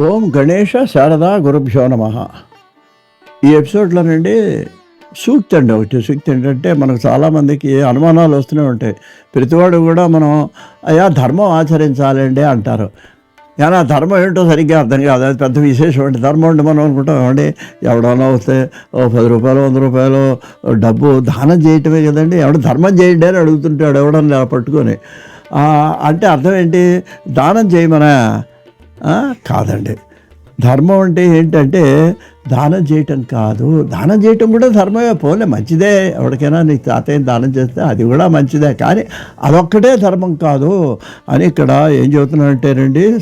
ఓం గణేష శారదా గురుభ్యో నమ. ఈ ఎపిసోడ్లో నుండి సూక్తి అండి ఒకటి. సూక్తి ఏంటంటే మనకు చాలామందికి అనుమానాలు వస్తూనే ఉంటాయి. ప్రతివాడు కూడా మనం అయ్యా ధర్మం ఆచరించాలండి అంటారు. కానీ ఆ ధర్మం ఏంటో సరిగ్గా అర్థం కాదు. అది పెద్ద విశేషం ధర్మం అంటే మనం అనుకుంటాం అండి ఎవడన్నా వస్తే ఓ పది రూపాయలు వంద రూపాయలు డబ్బు దానం చేయటమే కదండి. ఎవడ ధర్మం చేయండి అని అడుగుతుంటాడు ఎవడన్నా పట్టుకొని. అంటే అర్థం ఏంటి? దానం చేయమనా? కాదండి. ధర్మం అంటే ఏంటంటే దానం చేయటం కాదు. దానం చేయటం కూడా ధర్మమే. పోలే మంచిదే. ఎవరికైనా నీ తాతయ్య దానం చేస్తే అది కూడా మంచిదే. కానీ అదొక్కటే ధర్మం కాదు అని ఇక్కడ ఏం చెబుతున్నాడంటేనండి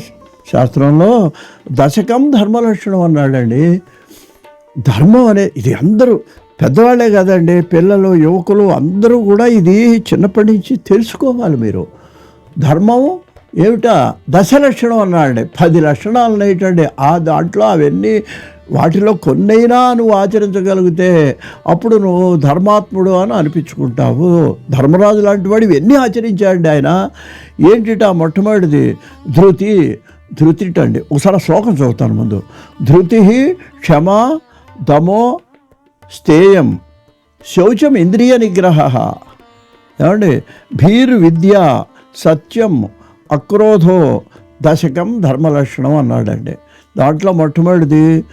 శాస్త్రంలో దశకం ధర్మలక్షణం అన్నాడండి. ధర్మం అనే ఇది అందరూ పెద్దవాళ్ళే కదండి పిల్లలు యువకులు అందరూ కూడా ఇది చిన్నప్పటి నుంచి తెలుసుకోవాలి మీరు. ధర్మం ఏమిటా? దశలక్షణం అన్నాడు పది లక్షణాలు అనేటండి. ఆ దాంట్లో అవన్నీ వాటిలో కొన్నైనా నువ్వు ఆచరించగలిగితే అప్పుడు నువ్వు ధర్మాత్ముడు అని అనిపించుకుంటావు. ధర్మరాజు లాంటి వాడు ఇవన్నీ ఆచరించాడండి ఆయన. ఏంటిట మొట్టమొదటిది? ధృతి ధృతిటండి ఒకసారి శ్లోకం చదువుతాను ముందు. ధృతి క్షమ దమో స్థేయం శౌచం ఇంద్రియ నిగ్రహ. ఏమండి? భీరు విద్య సత్యం అక్రోధో దశకం ధర్మలక్షణం అన్నాడండి. దాంట్లో మొట్టమొదటిది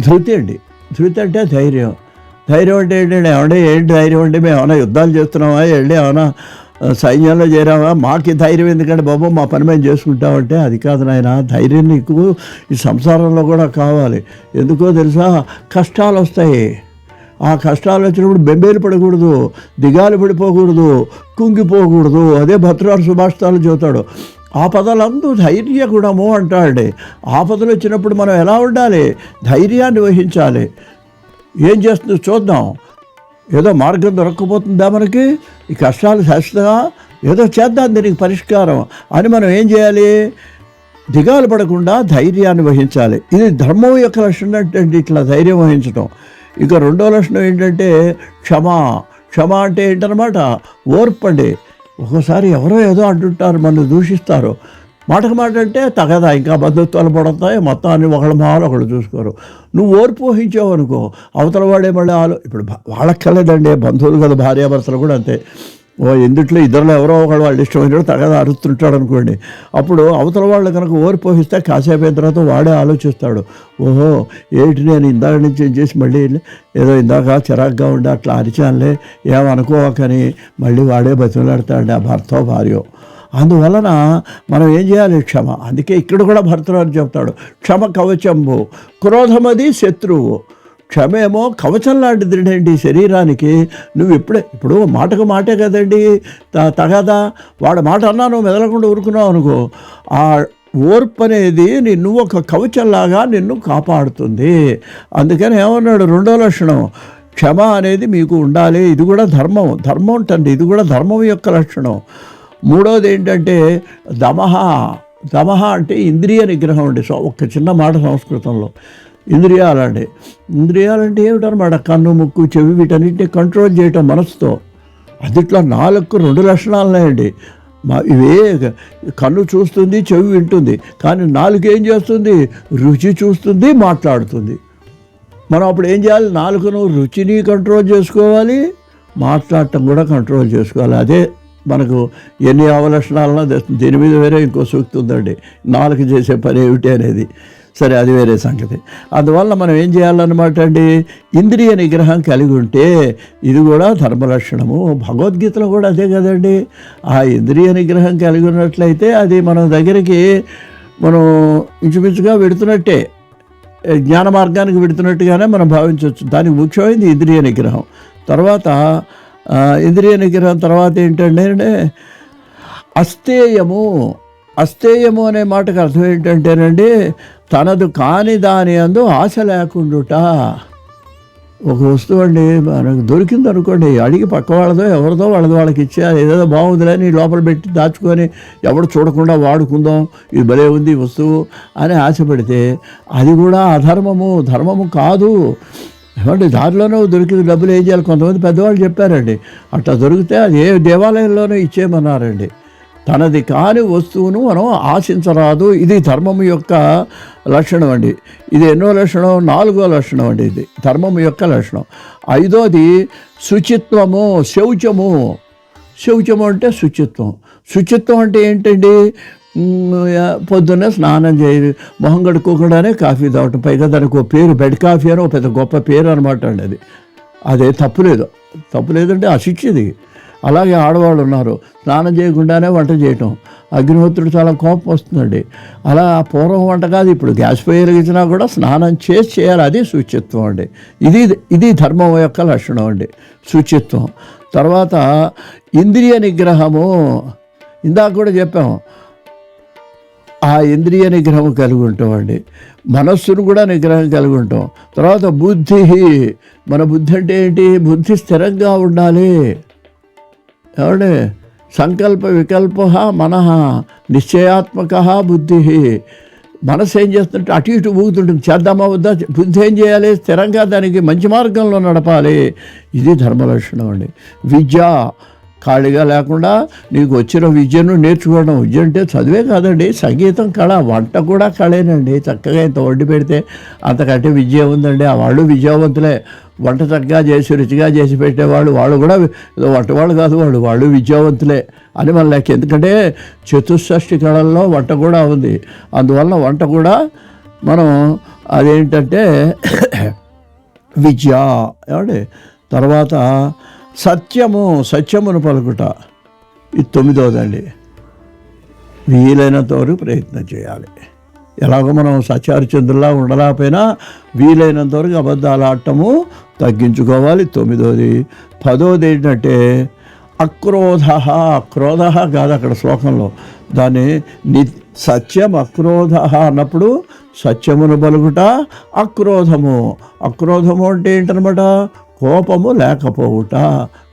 ధృతి అండి. ధృతి అంటే ధైర్యం. ధైర్యం అంటే ఏంటంటే ఏమంటే ఏంటి ధైర్యం అంటే మేము ఏమైనా యుద్ధాలు చేస్తున్నామా? వెళ్ళి ఏమైనా సైన్యంలో చేరామా? మాకు ధైర్యం ఎందుకంటే బాబు మా పని మేము చేసుకుంటామంటే అది కాదు నాయన. ధైర్యం నీకు ఈ సంసారంలో కూడా కావాలి. ఎందుకో తెలుసా? కష్టాలు వస్తాయి. ఆ కష్టాలు వచ్చినప్పుడు బెంబేలు పడకూడదు దిగాలు పడిపోకూడదు కుంగిపోకూడదు. అదే భద్రారు సుభాషితాలు చెబుతాడు. ఆపదలందు ధైర్య గుణము అంటాడు. ఆపదలు వచ్చినప్పుడు మనం ఎలా ఉండాలి? ధైర్యాన్ని వహించాలి. ఏం చేస్తుందో చూద్దాం. ఏదో మార్గం దొరక్కపోతుందా మనకి? ఈ కష్టాలు శాశ్వతంగా ఏదో చేద్దాం దీనికి పరిష్కారం అని మనం ఏం చేయాలి? దిగాలు పడకుండా ధైర్యాన్ని వహించాలి. ఇది ధర్మం యొక్క లక్షణం అంటే ఇట్లా ధైర్యం వహించడం ఇక రెండో లక్షణం ఏంటంటే క్షమ. క్షమ అంటే ఏంటనమాట ఓర్పండి ఒకసారి ఎవరో ఏదో అంటుంటారు మనం దూషిస్తారు. మాటకు మాట అంటే తగదా ఇంకా బంధుత్వాలు పడతాయి మొత్తం అన్ని ఒకళ్ళ మొహాలు ఒకళ్ళు చూసుకోరు. నువ్వు ఓర్పు వహించావు అనుకో అవతల వాడే మళ్ళీ ఆలో ఇప్పుడు వాళ్ళకి కలదండి బంధువులు కదా భార్యాభర్తలు కూడా అంతే. ఎందుట్లో ఇద్దరులో ఎవరో ఒకళ్ళు వాళ్ళు ఇష్టమైనప్పుడు తగద అరుస్తుంటాడు అనుకోండి. అప్పుడు అవతల వాళ్ళు కనుక ఓరిపోహిస్తే కాసేపు అయిన తర్వాత వాడే ఆలోచిస్తాడు. ఓహో ఏంటి నేను ఇందాక నుంచి ఏం చేసి మళ్ళీ ఏదో ఇందాక చిరాగ్గా ఉండి అట్లా అరిచానులే ఏమనుకోకని మళ్ళీ వాడే బతిమలాడతాడు ఆ భర్త భార్యో అందువలన మనం ఏం చేయాలి? క్షమ. అందుకే ఇక్కడ కూడా భర్తరాజు చెప్తాడు. క్షమ కవచంబు. క్రోధమది శత్రువు. క్షమేమో కవచం లాంటిది శరీరానికి. నువ్వు ఇప్పుడే ఇప్పుడు మాటకు మాటే కదండి. త- తగదా? వాడు మాట అన్నా నువ్వు మెదలకుండా ఊరుకున్నావు అనుకో. ఆ ఓర్పు అనేది నిన్ను ఒక కవచంలాగా నిన్ను కాపాడుతుంది. అందుకని ఏమన్నాడు రెండో లక్షణం? క్షమ అనేది మీకు ఉండాలి. ఇది కూడా ధర్మం. ధర్మం ఉంటుంది ఇది కూడా ధర్మం యొక్క లక్షణం. మూడోది ఏంటంటే దమహ. దమహ అంటే ఇంద్రియ నిగ్రహం అండి. సో ఒక చిన్న మాట సంస్కృతంలో. ఇంద్రియాలండి. ఇంద్రియాలంటే ఏమిటనమాట కన్ను ముక్కు చెవి వీటన్నిటిని కంట్రోల్ చేయటం మనసుతో అదిట్లో ఇట్లా నాలుగు రెండు లక్షణాలు ఉన్నాయండి మా ఇవే కన్ను చూస్తుంది చెవి వింటుంది. కానీ నాలుగు ఏం చేస్తుంది? రుచి చూస్తుంది మాట్లాడుతుంది. మనం అప్పుడు ఏం చేయాలి? నాలుగును రుచిని కంట్రోల్ చేసుకోవాలి మాట్లాడటం కూడా కంట్రోల్ చేసుకోవాలి. అదే మనకు ఎన్ని అవలక్షణాలన్నా దీని మీద వేరే ఇంకో సూక్తి ఉందండి. నాలుగు చేసే పని ఏమిటి అనేది. సరే అది వేరే సంగతి. అందువల్ల మనం ఏం చేయాలన్నమాట అండి? ఇంద్రియ నిగ్రహం కలిగి ఉంటే ఇది కూడా ధర్మలక్షణము భగవద్గీతలో కూడా అదే కదండి. ఆ ఇంద్రియ నిగ్రహం కలిగి ఉన్నట్లయితే అది మన దగ్గరికి మనం ఇంచుమించుగా పెడుతున్నట్టే. జ్ఞాన మార్గానికి పెడుతున్నట్టుగానే మనం భావించవచ్చు. దానికి ముఖ్యమైనది ఇంద్రియ నిగ్రహం. తర్వాత ఇంద్రియ నిగ్రహం తర్వాత ఏంటంటే అస్థేయము అస్తేయము అనే మాటకు అర్థం ఏంటంటేనండి తనదు కాని దాని అందు ఆశ లేకుండుట. ఒక వస్తువు అండి మనకు దొరికింది అనుకోండి అడిగి పక్క వాళ్ళదో ఎవరిదో వాళ్ళదో వాళ్ళకి ఇచ్చేయాలి. ఏదేదో బాగుందిలేని లోపల పెట్టి దాచుకొని ఎవడు చూడకుండా వాడుకుందాం ఇది భలే ఉంది వస్తువు అని ఆశపడితే అది కూడా అధర్మము ధర్మము కాదు. ఏమంటే దారిలోనూ దొరికిన డబ్బులు ఏం చేయాలి? కొంతమంది పెద్దవాళ్ళు చెప్పారండి అట్లా దొరికితే అది ఏ దేవాలయంలోనూ ఇచ్చేయమన్నారండి. తనది కాని వస్తువును మనం ఆశించరాదు. ఇది ధర్మం యొక్క లక్షణం అండి. ఇది ఎన్నో లక్షణం? నాలుగో లక్షణం అండి ఇది. ధర్మం యొక్క లక్షణం. ఐదోది శుచిత్వము శౌచము. శౌచము అంటే శుచిత్వం. శుచిత్వం అంటే ఏంటండి? పొద్దున్నే స్నానం చేయాలి మొహం కడుక్కోకుండానే కాఫీ తాగటం. పైగా దానికి ఒక పేరు బెడ్ కాఫీ అని ఒక పెద్ద గొప్ప పేరు అనమాట అండి అది. అదే తప్పులేదు తప్పులేదంటే అశిక్షిది అలాగే ఆడవాళ్ళు ఉన్నారు. స్నానం చేయకుండానే వంట చేయటం. అగ్నిహోత్రుడు చాలా కోపం వస్తుందండి. అలా పూర్వం వంట కాదు ఇప్పుడు గ్యాస్ పొయ్యి వెలిగించినా కూడా స్నానం చేసి చేయాలి. అది శుచిత్వం అండి. ఇది ఇది ధర్మం యొక్క లక్షణం అండి. శుచిత్వం. తర్వాత ఇంద్రియ నిగ్రహము. ఇందాక కూడా చెప్పాము. ఆ ఇంద్రియ నిగ్రహం కలిగి ఉంటామండి మనస్సును కూడా నిగ్రహం కలిగి ఉంటాం. తర్వాత బుద్ధి. మన బుద్ధి అంటే ఏంటి? బుద్ధి స్థిరంగా ఉండాలి. ఏమండి సంకల్ప వికల్ప మనః నిశ్చయాత్మక బుద్ధి. మనసు ఏం చేస్తుంటే అటు ఇటు ఊగుతుంటుంది. చేద్దామా వద్దా? బుద్ధి ఏం చేయాలి? స్థిరంగా దానికి మంచి మార్గంలో నడపాలి. ఇది ధర్మలక్షణం అండి. విద్య ఖాళీగా లేకుండా నీకు వచ్చిన విద్యను నేర్చుకోవడం. విద్య అంటే చదివే కాదండి సంగీతం కళ. వంట కూడా కళేనండి. చక్కగా ఇంత వండి పెడితే అంతకంటే విద్య ఉందండి. ఆ వాళ్ళు విద్యావంతులే. వంట చక్కగా చేసి రుచిగా చేసి పెట్టేవాళ్ళు. వాళ్ళు కూడా వంట వంటవాళ్ళు కాదు వాళ్ళు వాళ్ళు విద్యావంతులే అని మన లెక్క. ఎందుకంటే చతుష్షష్ఠి కళల్లో వంట కూడా ఉంది. అందువల్ల వంట కూడా మనం అదేంటంటే విద్య. ఏమండి? తర్వాత సత్యము సత్యమును పలుకుట. ఇది తొమ్మిదవదండి. వీలైనంత వరకు ప్రయత్నం చేయాలి. ఎలాగో మనం సత్యారిచంద్రులా ఉండలేకపోయినా వీలైనంత వరకు అబద్ధాలు ఆడటము తగ్గించుకోవాలి. తొమ్మిదోది పదోది ఏంటంటే అక్రోధ క్రోధ కాదు అక్కడ శ్లోకంలో. దాన్ని ని సత్యం అక్రోధ అన్నప్పుడు సత్యమును బలుగుట అక్రోధము. అక్రోధము అంటే ఏంటనమాట కోపము లేకపోవుట.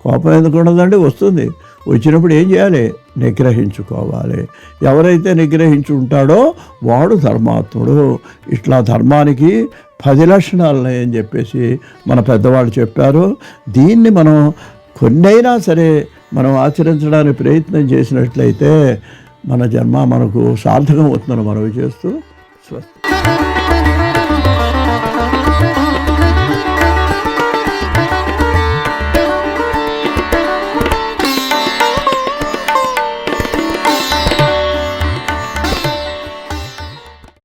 కోపం ఎందుకు ఉండదండి? వస్తుంది. వచ్చినప్పుడు ఏం చేయాలి? నిగ్రహించుకోవాలి. ఎవరైతే నిగ్రహించి ఉంటాడో వాడు ధర్మాత్ముడు. ఇట్లా ధర్మానికి పది లక్షణాలు అని చెప్పేసి మన పెద్దవాళ్ళు చెప్పారు. దీన్ని మనం కొన్నైనా సరే మనం ఆచరించడానికి ప్రయత్నం చేసినట్లయితే మన జన్మ మనకు సార్థకం అవుతుందని మనవి చేస్తూ స్వస్తి.